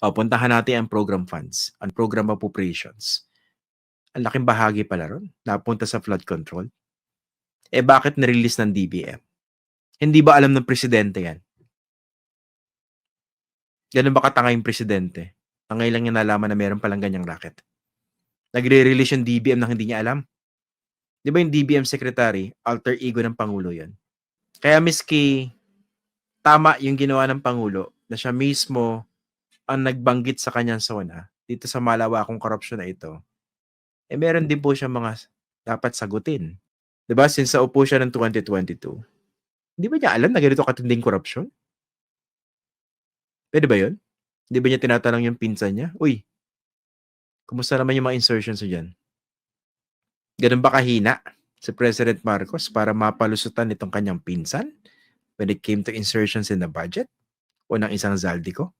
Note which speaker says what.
Speaker 1: O, puntahan natin ang program funds, ang program appropriations. Ang laking bahagi pala ron, napunta sa flood control. Eh bakit nirelease ng DBM? Hindi ba alam ng presidente yan? Ganun ba katanga yung presidente? Tangay lang niya nalaman na meron palang ganyang racket. Nagre-release yung DBM nang hindi niya alam. Di ba yung DBM secretary, alter ego ng Pangulo yon. Kaya miski tama yung ginawa ng Pangulo na siya mismo ang nagbanggit sa kanyang zona dito sa malawakong korupsyon na ito, eh meron din po siya mga dapat sagutin. ba? Since sa upo siya ng 2022, hindi ba niya alam na ganito katinding korupsyon? Pwede ba yun? Hindi ba niya tinatanong yung pinsan niya? Uy, kumusta naman yung mga insertions mo dyan? Ganun ba kahina si President Marcos para mapalusutan itong kanyang pinsan when it came to insertions in the budget o ng isang Zaldico?